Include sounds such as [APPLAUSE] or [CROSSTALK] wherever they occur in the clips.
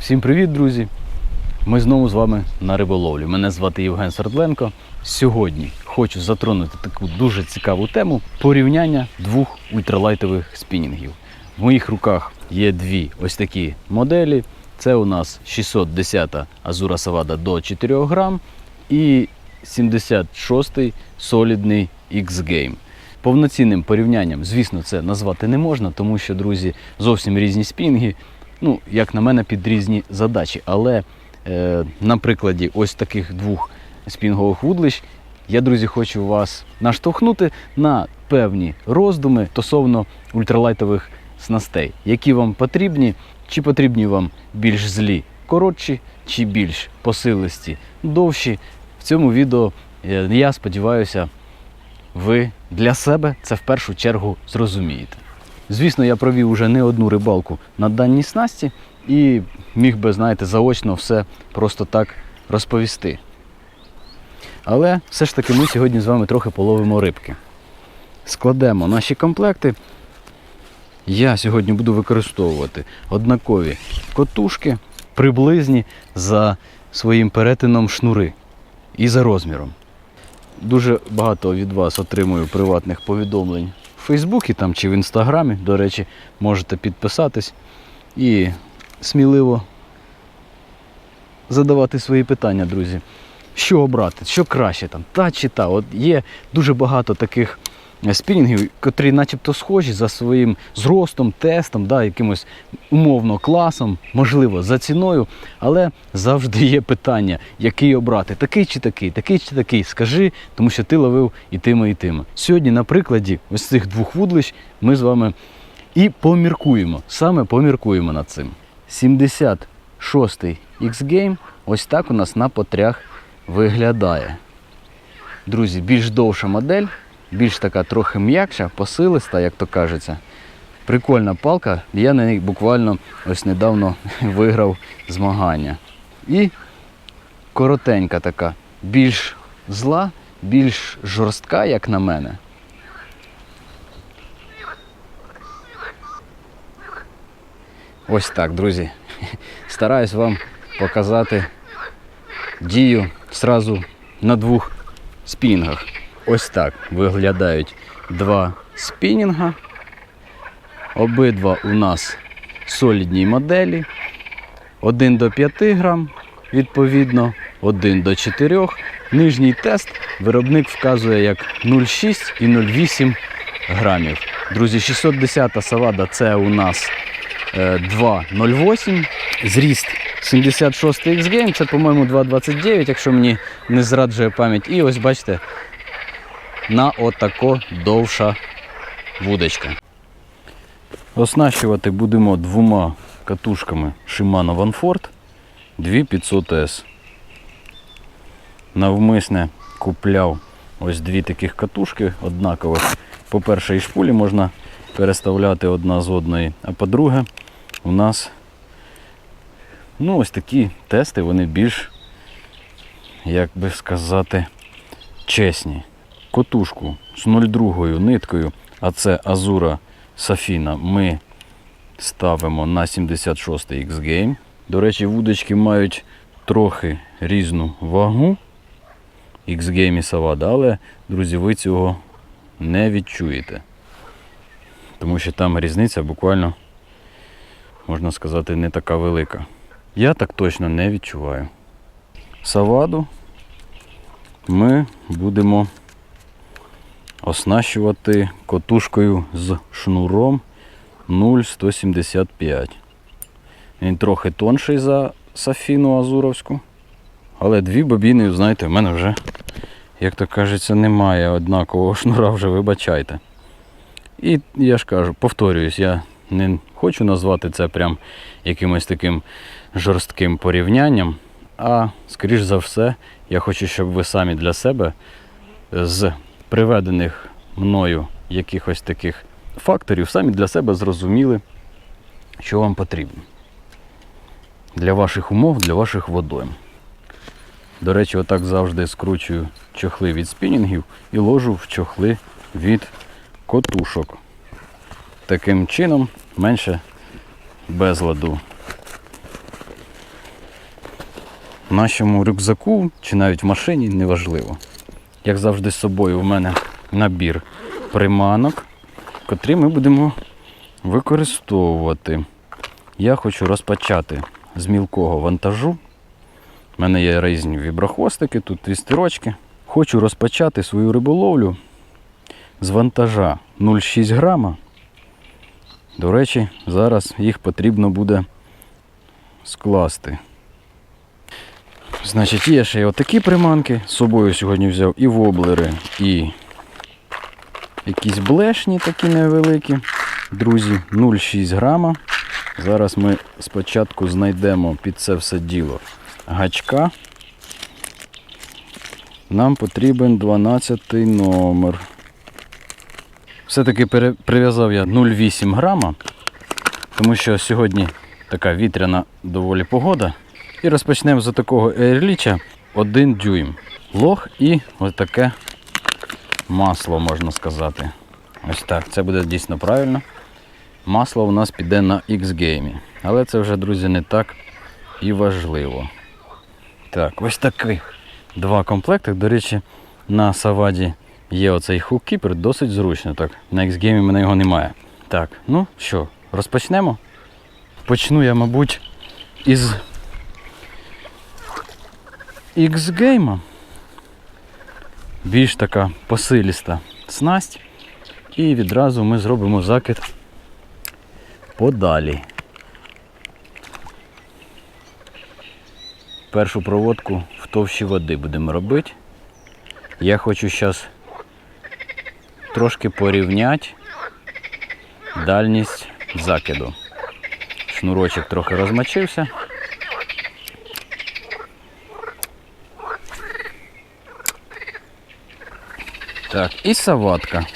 Всім привіт, друзі! Ми знову з вами на риболовлі. Мене звати Євген Сардленко. Сьогодні хочу затронути таку дуже цікаву тему порівняння двох ультралайтових спінінгів. В моїх руках є дві ось такі моделі. Це у нас 610 Азура Савада до 4 грам і 76-й солідний X-Game. Повноцінним порівнянням, звісно, це назвати не можна, тому що, друзі, зовсім різні спінги, ну, як на мене, під різні задачі. Але е, на прикладі ось таких двох спінгових вудлищ я, друзі, хочу вас наштовхнути на певні роздуми стосовно ультралайтових снастей, які вам потрібні, чи потрібні вам більш злі, коротші, чи більш посилисті, довші. В цьому відео е, я сподіваюся, ви для себе це в першу чергу зрозумієте. Звісно, я провів уже не одну рибалку на даній снасті і міг би, знаєте, заочно все просто так розповісти. Але все ж таки ми сьогодні з вами трохи половимо рибки. Складемо наші комплекти. Я сьогодні буду використовувати однакові котушки, приблизні за своїм перетином шнури і за розміром. Дуже багато від вас отримую приватних повідомлень Фейсбуці там чи в Інстаграмі. До речі, можете підписатись і сміливо задавати свої питання, друзі. Що обрати, що краще там, та чи та. От є дуже багато таких е, спінінгів, котрі начебто схожі за своїм зростом, тестом, да, якимось умовно класом, можливо, за ціною, але завжди є питання, який обрати, такий чи такий, такий чи такий. Скажи, тому що ти ловив і тими, і тими. Сьогодні, на прикладі ось цих двох вудлищ ми з вами і поміркуємо, саме поміркуємо над цим. 76-й X-Game ось так у нас на потрях виглядає. Друзі, більш довша модель, більш така трохи м'якша, посилиста, як то кажеться. Прикольна палка, я на ній буквально ось недавно [LAUGHS] виграв змагання. І коротенька така, більш зла, більш жорстка, як на мене. Ось так, друзі. [LAUGHS] Стараюсь вам показати дію зразу на двох спінінгах. Ось так виглядають два спінінга. Обидва у нас солідні моделі. 1 до 5 грам, відповідно, 1 до 4. Нижній тест виробник вказує як 0,6 і 0,8 грамів. Друзі, 610 савада це у нас е, 2,08. Зріст 76 X-Game, це, по-моєму, 2,29, якщо мені не зраджує пам'ять. І ось бачите, на отако довша вудочка. Оснащувати будемо двома катушками Shimano Vanford 2500S. Навмисне купляв ось дві таких катушки однакових. По-перше, і шпулі можна переставляти одна з одної. А по-друге, у нас ну, ось такі тести, вони більш, як би сказати, чесні. Котушку з 0,2 ниткою, а це Азура Сафіна, ми ставимо на 76 X-Game. До речі, вудочки мають трохи різну вагу X-Game і Savada, але, друзі, ви цього не відчуєте. Тому що там різниця буквально, можна сказати, не така велика. Я так точно не відчуваю. Саваду ми будемо оснащувати котушкою з шнуром 0,175. Він трохи тонший за Сафіну Азуровську. Але дві бобіни, знаєте, в мене вже, як то кажеться, немає однакового шнура, вже вибачайте. І я ж кажу, повторююсь, я не хочу назвати це прям якимось таким жорстким порівнянням, а скоріш за все, я хочу, щоб ви самі для себе з приведених мною якихось таких факторів самі для себе зрозуміли, що вам потрібно. Для ваших умов, для ваших водойм. До речі, отак завжди скручую чохли від спінінгів і ложу в чохли від котушок. Таким чином менше безладу. Нашому рюкзаку чи навіть в машині, неважливо. Як завжди з собою в мене набір приманок, котрі ми будемо використовувати. Я хочу розпочати з мілкого вантажу. У мене є різні віброхвостики, тут твістерочки. Хочу розпочати свою риболовлю з вантажа 0,6 грама. До речі, зараз їх потрібно буде скласти. Значить, є ще й отакі приманки. З собою сьогодні взяв і воблери, і якісь блешні такі невеликі. Друзі, 0,6 грама. Зараз ми спочатку знайдемо під це все діло гачка. Нам потрібен 12 номер. Все-таки прив'язав я 0,8 грама, тому що сьогодні така вітряна доволі погода. І розпочнемо з такого ерліча 1 дюйм. Лох і ось таке масло, можна сказати. Ось так, це буде дійсно правильно. Масло у нас піде на X-Game. Але це вже, друзі, не так і важливо. Так, ось таких два комплекти. До речі, на Саваді є оцей хуккіпер, досить зручно. Так, на в мене його немає. Так, ну що, розпочнемо? Почну я, мабуть, із X-Game. Більш така посиліста снасть. І відразу ми зробимо закид подалі. Першу проводку в товщі води будемо робити. Я хочу зараз трошки порівняти дальність закиду. Шнурочок трохи розмочився. Так, і саватка.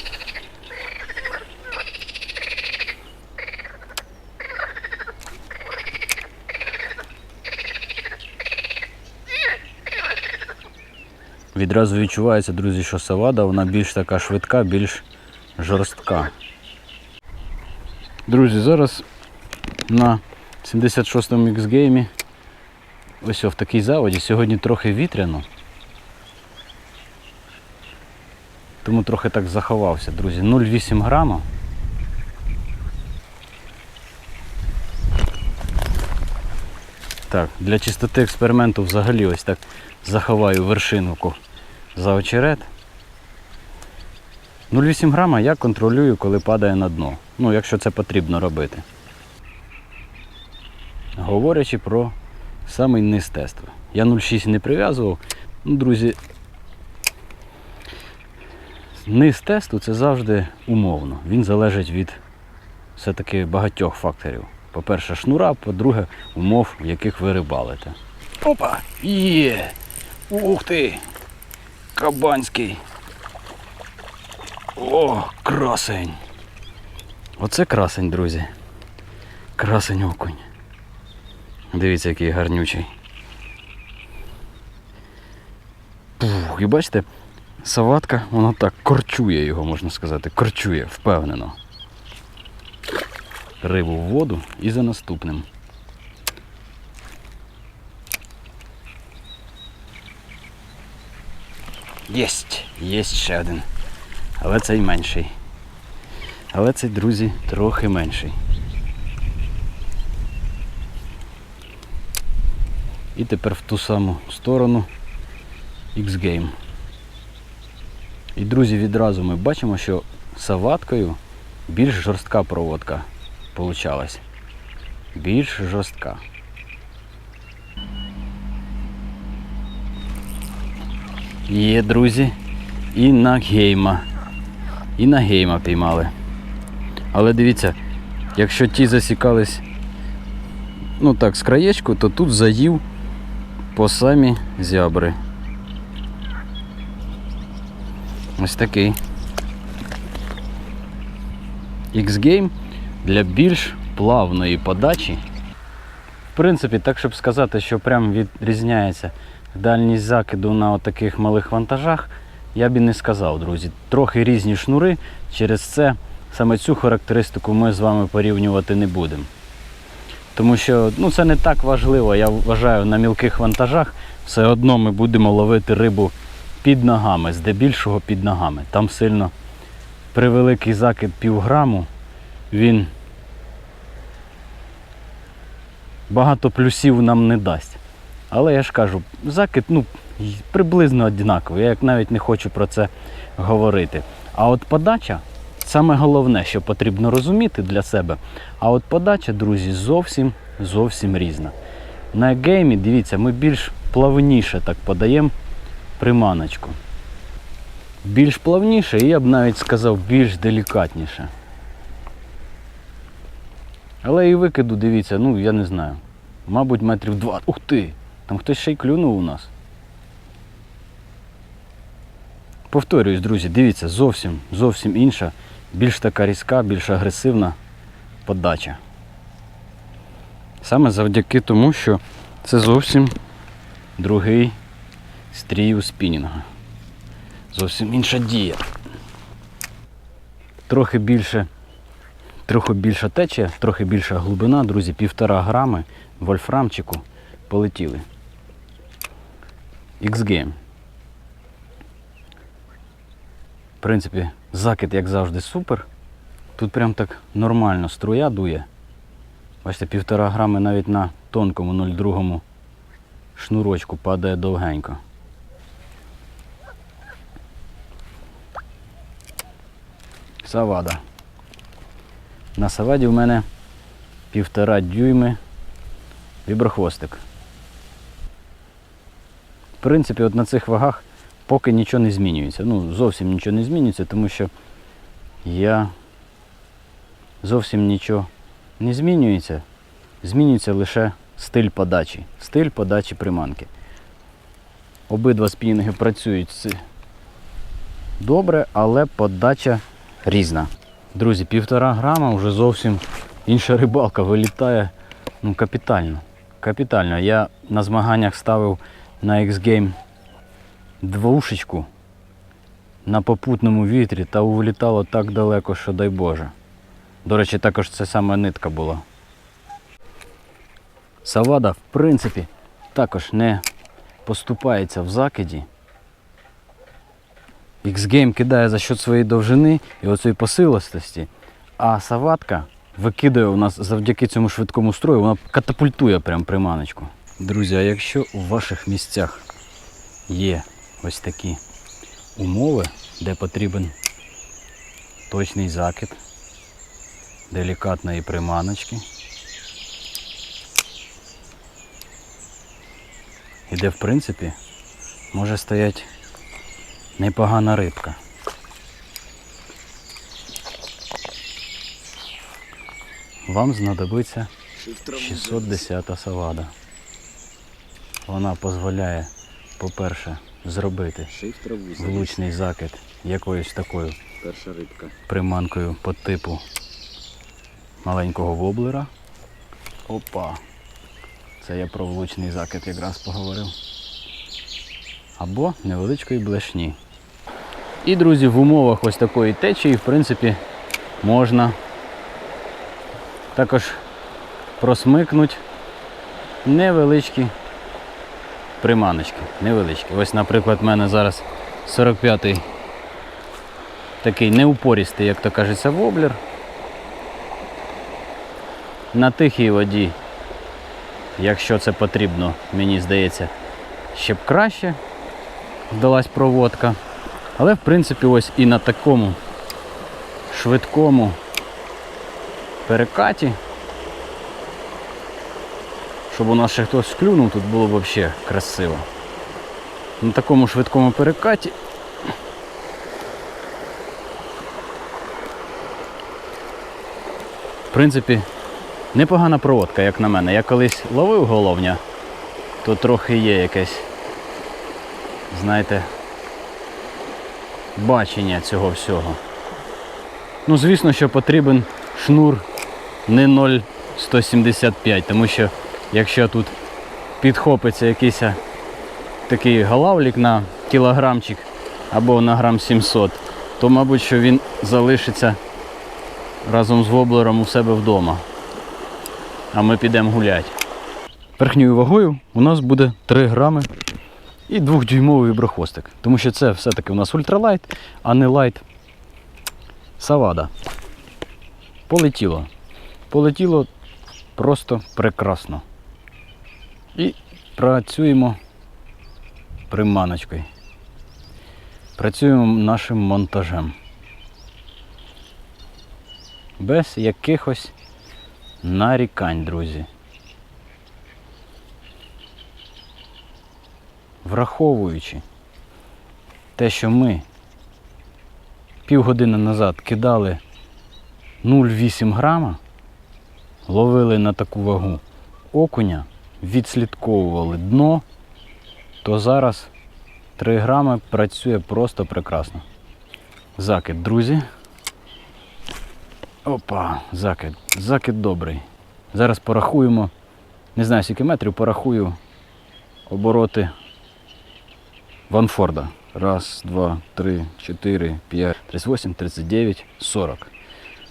Відразу відчувається, друзі, що савада вона більш така швидка, більш жорстка. Друзі, зараз на 76-му X-геймі ось в такій заводі. Сьогодні трохи вітряно. Тому трохи так заховався, друзі. 0,8 грама. Так, для чистоти експерименту взагалі ось так заховаю вершинку за очерет. 0,8 грама я контролюю, коли падає на дно. Ну, якщо це потрібно робити. Говорячи про самий низ тесту. Я 0,6 не прив'язував. Ну, друзі, низ тесту це завжди умовно. Він залежить від все-таки багатьох факторів. По-перше, шнура, по-друге, умов, в яких ви рибалите. Опа! Є! Ух ти! Кабанський! О, красень! Оце красень, друзі. Красень окунь. Дивіться, який гарнючий. Пух, і бачите, саватка, вона так корчує його, можна сказати. Корчує, впевнено. Рибу в воду і за наступним. Єсть, єсть ще один. Але цей менший. Але цей, друзі, трохи менший. І тепер в ту саму сторону X-Game. І, друзі, відразу ми бачимо, що саваткою більш жорстка проводка получалась. Більш жорстка. Є, друзі, і на гейма. І на гейма піймали. Але дивіться, якщо ті засікались ну так, з краєчку, то тут заїв по самі зябри. Ось такий. X-Game для більш плавної подачі. В принципі, так щоб сказати, що прям відрізняється дальність закиду на таких малих вантажах, я б і не сказав, друзі. Трохи різні шнури, через це саме цю характеристику ми з вами порівнювати не будемо. Тому що ну, це не так важливо. Я вважаю, на мілких вантажах все одно ми будемо ловити рибу під ногами, здебільшого під ногами. Там сильно при великий закид півграму він багато плюсів нам не дасть. Але я ж кажу, закид ну, приблизно однаковий. Я як навіть не хочу про це говорити. А от подача саме головне, що потрібно розуміти для себе. А от подача, друзі, зовсім зовсім різна. На геймі, дивіться, ми більш плавніше так подаємо приманочку. Більш плавніше, і я б навіть сказав, більш делікатніше. Але і викиду, дивіться, ну я не знаю. Мабуть, метрів два. Ух ти! Там хтось ще й клюнув у нас. Повторююсь, друзі, дивіться, зовсім, зовсім інша, більш така різка, більш агресивна подача. Саме завдяки тому, що це зовсім другий стрій у спінінга. Зовсім інша дія. Трохи більше, трохи більша течія, трохи більша глибина, друзі, півтора грами вольфрамчику полетіли. X-Game. В принципі, закид, як завжди, супер. Тут прям так нормально струя дує. Бачите, півтора грами навіть на тонкому 0,2 шнурочку падає довгенько. Савада. На саваді в мене півтора дюйми віброхвостик. В принципі, от на цих вагах поки нічого не змінюється. Ну, зовсім нічого не змінюється, тому що я зовсім нічого не змінюється. Змінюється лише стиль подачі. Стиль подачі приманки. Обидва спінінги працюють добре, але подача різна. Друзі, півтора грама вже зовсім інша рибалка вилітає ну, капітально. Капітально. Я на змаганнях ставив на X-Game двушечку на попутному вітрі та улітало так далеко, що дай Боже. До речі, також це саме нитка була. Савада, в принципі, також не поступається в закиді. X-Game кидає за счет своєї довжини і оцієї посилостості, а саватка викидає у нас завдяки цьому швидкому строю, вона катапультує прям приманочку. Друзі, а якщо у ваших місцях є ось такі умови, де потрібен точний закид, делікатної приманочки, і де, в принципі, може стояти непогана рибка. Вам знадобиться 610 савада. Вона дозволяє, по-перше, зробити влучний закид якоюсь такою приманкою по типу маленького воблера. Опа. Це я про влучний закид якраз поговорив. Або невеличкої блешні. І, друзі, в умовах ось такої течії, в принципі, можна також просмикнути невеличкі приманочки. Невеличкі. Ось, наприклад, в мене зараз 45-й такий неупорістий, як то кажеться, воблер. На тихій воді, якщо це потрібно, мені здається, ще б краще вдалась проводка. Але в принципі ось і на такому швидкому перекаті, щоб у нас ще хтось клюнув, тут було б взагалі красиво. На такому швидкому перекаті В принципі, непогана проводка, як на мене. Я колись ловив головня, то трохи є якесь, знаєте, бачення цього всього. Ну, звісно, що потрібен шнур не 0,175, тому що якщо тут підхопиться якийсь такий галавлік на кілограмчик або на грам 700, то, мабуть, що він залишиться разом з воблером у себе вдома. а ми підемо гуляти. Верхньою вагою у нас буде 3 грами і 2-дюймовий віброхвостик. Тому що це все-таки у нас ультралайт, а не лайт. Савада. Полетіло. Полетіло просто прекрасно. І працюємо приманочкою. Працюємо нашим монтажем. Без якихось нарікань, друзі. Враховуючи те, що ми півгодини назад кидали 0,8 грама, ловили на таку вагу окуня, відслідковували дно, то зараз 3 грами працює просто прекрасно. Закид, друзі. Опа, закид. Закид добрий. Зараз порахуємо. Не знаю, скільки метрів, порахую обороти Ванфорда. Раз, два, три, чотири, п'ять, 38, 39, 40.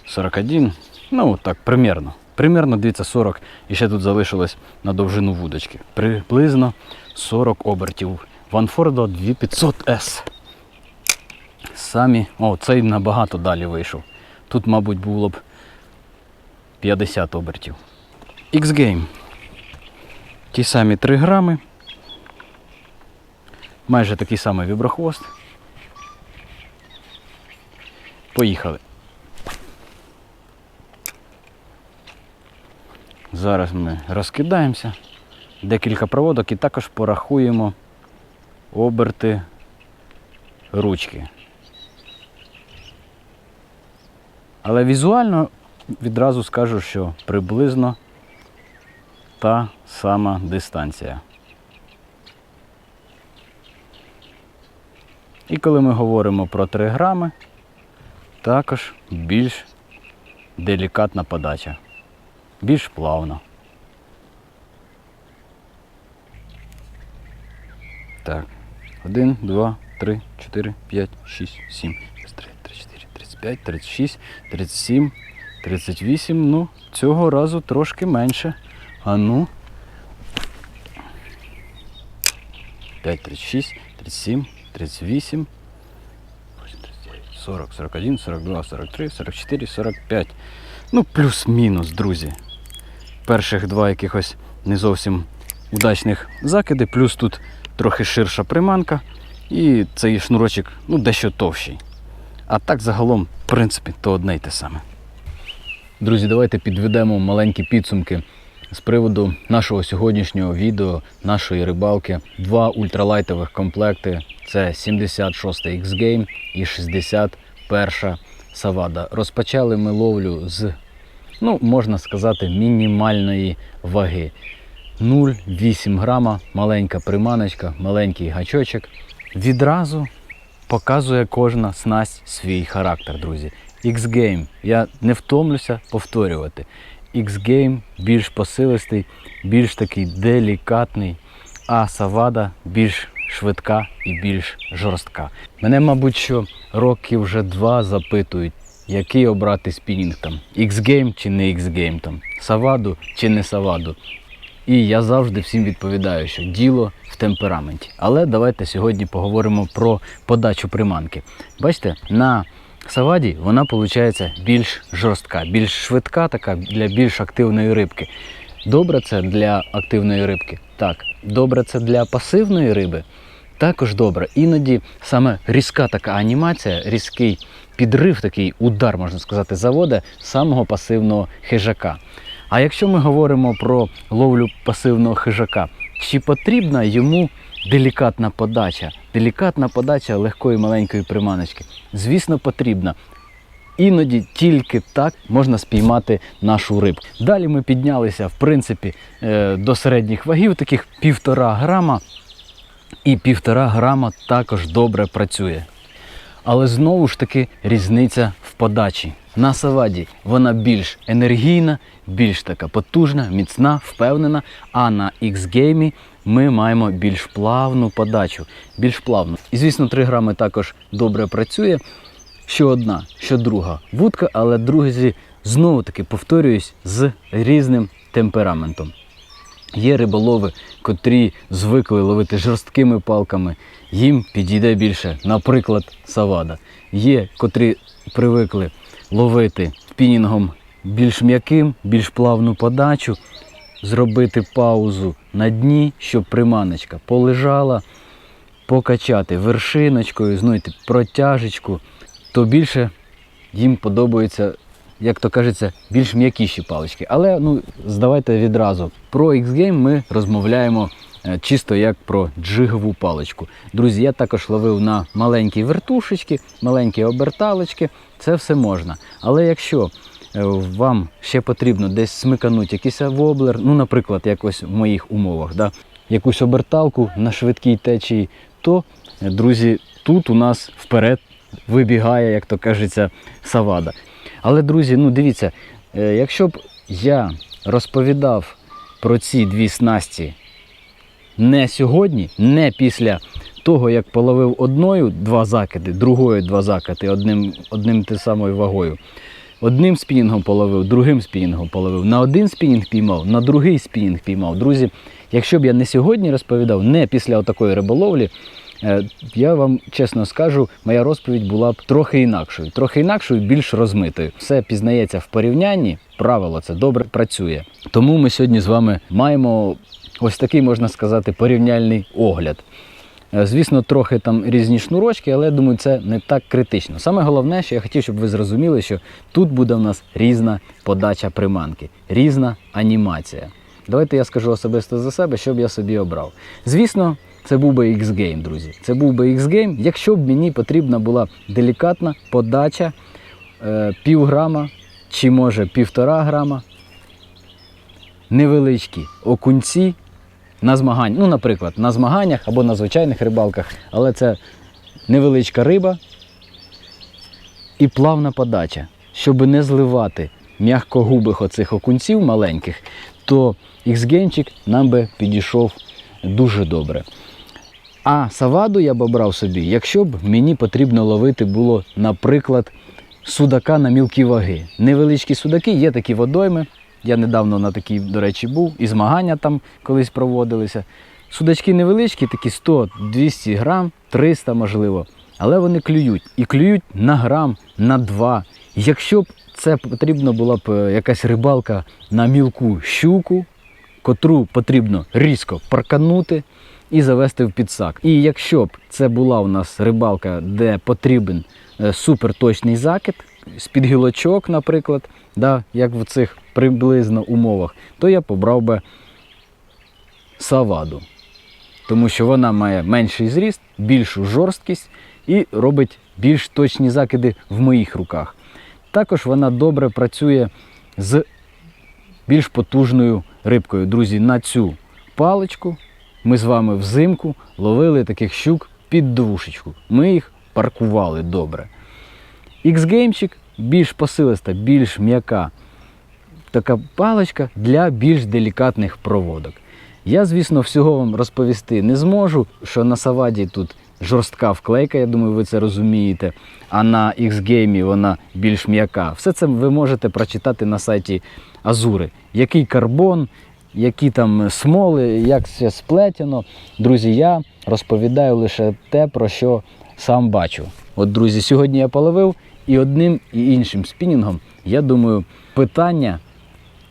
41. Ну, так, примерно. Примерно, дивіться, 40. І ще тут залишилось на довжину вудочки. Приблизно 40 обертів. Ванфорда 2500S. Самі. О, цей набагато далі вийшов. Тут, мабуть, було б 50 обертів. X-Game. Ті самі 3 грами. Майже такий самий віброхвост. Поїхали. Зараз ми розкидаємося. Декілька проводок і також порахуємо оберти ручки. Але візуально відразу скажу, що приблизно та сама дистанція. І коли ми говоримо про 3 грами, також більш делікатна подача, більш плавна. Так. 1, 2, 3, 4, 5, 6, 7, 33, 34, 35, 36, 37, 38. Ну, цього разу трошки менше. А ну. 5, 36, 37, 38, 40, 41, 42, 43, 44, 45. Ну, плюс-мінус, друзі. Перших два якихось не зовсім удачних закиди, плюс тут трохи ширша приманка, і цей шнурочок ну, дещо товщий. А так загалом, в принципі, то одне й те саме. Друзі, давайте підведемо маленькі підсумки з приводу нашого сьогоднішнього відео, нашої рибалки. Два ультралайтових комплекти це 76 X-Game і 61 Savada. Розпочали ми ловлю з, ну, можна сказати, мінімальної ваги. 0,8 грама, маленька приманочка, маленький гачочок. Відразу показує кожна снасть свій характер, друзі. X-Game, я не втомлюся повторювати. X-Game більш посилистий, більш такий делікатний, а Савада більш швидка і більш жорстка. Мене, мабуть, що років вже два запитують, який обрати спінінг там. X-Game чи не X-Game там, Саваду чи не Саваду. І я завжди всім відповідаю, що діло в темпераменті. Але давайте сьогодні поговоримо про подачу приманки. Бачите, на саваді вона виходить більш жорстка, більш швидка, така для більш активної рибки. Добре це для активної рибки. Так, добре це для пасивної риби. Також добре. Іноді саме різка така анімація, різкий підрив, такий удар, можна сказати, завода самого пасивного хижака. А якщо ми говоримо про ловлю пасивного хижака, чи потрібна йому делікатна подача? Делікатна подача легкої маленької приманочки? Звісно, потрібна. Іноді тільки так можна спіймати нашу рибку. Далі ми піднялися, в принципі, е, до середніх вагів, таких півтора грама. І півтора грама також добре працює. Але знову ж таки різниця в подачі. На саваді вона більш енергійна, більш така потужна, міцна, впевнена. А на X-геймі ми маємо більш плавну подачу. Більш плавну. І звісно, 3 грами також добре працює. Що одна, що друга вудка, але друзі, знову таки повторююсь з різним темпераментом. Є риболови, котрі звикли ловити жорсткими палками, їм підійде більше, наприклад, савада. Є, котрі привикли ловити спінінгом більш м'яким, більш плавну подачу, зробити паузу на дні, щоб приманочка полежала, покачати вершиночкою, знайти протяжечку, то більше їм подобаються, як то кажеться, більш м'якіші палички. Але ну, здавайте відразу, про X-Game ми розмовляємо е, чисто як про джигову паличку. Друзі, я також ловив на маленькі вертушечки, маленькі оберталочки, це все можна. Але якщо вам ще потрібно десь смиканути якийсь воблер, ну, наприклад, якось в моїх умовах, да, якусь оберталку на швидкій течії, то, е, друзі, тут у нас вперед вибігає, як то кажеться, савада. Але, друзі, ну дивіться, е, якщо б я розповідав про ці дві снасті не сьогодні, не після того, як половив одною два закиди, другою два закиди, одним, одним те самою вагою. Одним спінінгом половив, другим спінінгом половив. На один спінінг піймав, на другий спінінг піймав. Друзі, якщо б я не сьогодні розповідав, не після такої риболовлі, е, я вам чесно скажу, моя розповідь була б трохи інакшою, трохи інакшою, більш розмитою. Все пізнається в порівнянні, правило це добре працює. Тому ми сьогодні з вами маємо ось такий, можна сказати, порівняльний огляд. Е, Звісно, трохи там різні шнурочки, але я думаю, це не так критично. Саме головне, що я хотів, щоб ви зрозуміли, що тут буде в нас різна подача приманки, різна анімація. Давайте я скажу особисто за себе, що б я собі обрав. Звісно, це був би X-Game, друзі. Це був би X-Game, якщо б мені потрібна була делікатна подача е, пів чи може півтора грама, невеличкі окунці на змагань, ну, наприклад, на змаганнях або на звичайних рибалках, але це невеличка риба і плавна подача. Щоб не зливати м'якогубих оцих окунців маленьких, то X-геймчик нам би підійшов дуже добре. А саваду я б обрав собі, якщо б мені потрібно ловити було, наприклад, судака на мілкі ваги. Невеличкі судаки, є такі водойми. Я недавно на такій, до речі, був, і змагання там колись проводилися. Судачки невеличкі, такі 100-200 грам, 300 можливо. Але вони клюють. І клюють на грам, на два. Якщо б це потрібно була б е, якась рибалка на мілку щуку, котру потрібно різко парканути і завести в підсак. І якщо б це була у нас рибалка, де потрібен е, суперточний закид, з-під гілочок, наприклад, да, як в цих приблизно умовах, то я побрав би саваду. Тому що вона має менший зріст, більшу жорсткість і робить більш точні закиди в моїх руках. Також вона добре працює з більш потужною рибкою. Друзі, на цю паличку ми з вами взимку ловили таких щук під двушечку. Ми їх паркували добре. X-геймчик більш посилиста, більш м'яка така паличка для більш делікатних проводок. Я, звісно, всього вам розповісти не зможу, що на саваді тут жорстка вклейка, я думаю, ви це розумієте. А на X-Game вона більш м'яка. Все це ви можете прочитати на сайті Азури. Який карбон, які там смоли, як все сплетено. Друзі, я розповідаю лише те, про що сам бачу. От, друзі, сьогодні я половив і одним, і іншим спінінгом, я думаю, питання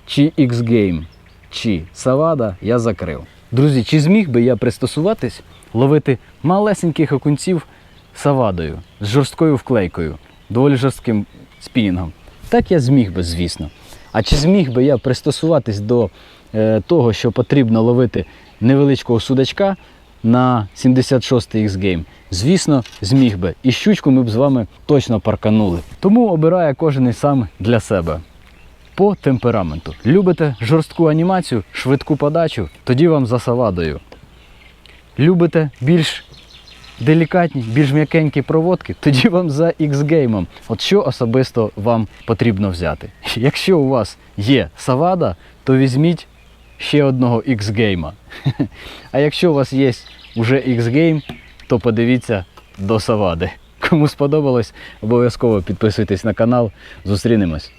чи X-Game, чи Савада я закрив. Друзі, чи зміг би я пристосуватись ловити малесеньких окунців савадою з жорсткою вклейкою, доволі жорстким спінінгом? Так я зміг би, звісно. А чи зміг би я пристосуватись до е, того, що потрібно ловити невеличкого судачка на 76 й X-Game? Звісно, зміг би. І щучку ми б з вами точно парканули. Тому обирає кожен і сам для себе по темпераменту. Любите жорстку анімацію, швидку подачу, тоді вам за савадою. Любите більш делікатні, більш м'якенькі проводки, тоді вам за X-геймом. От що особисто вам потрібно взяти. [LAUGHS] Якщо у вас є савада, то візьміть ще одного X-гейма. [LAUGHS] А якщо у вас є вже X-гейм, то подивіться до савади. Кому сподобалось, обов'язково підписуйтесь на канал. Зустрінемось.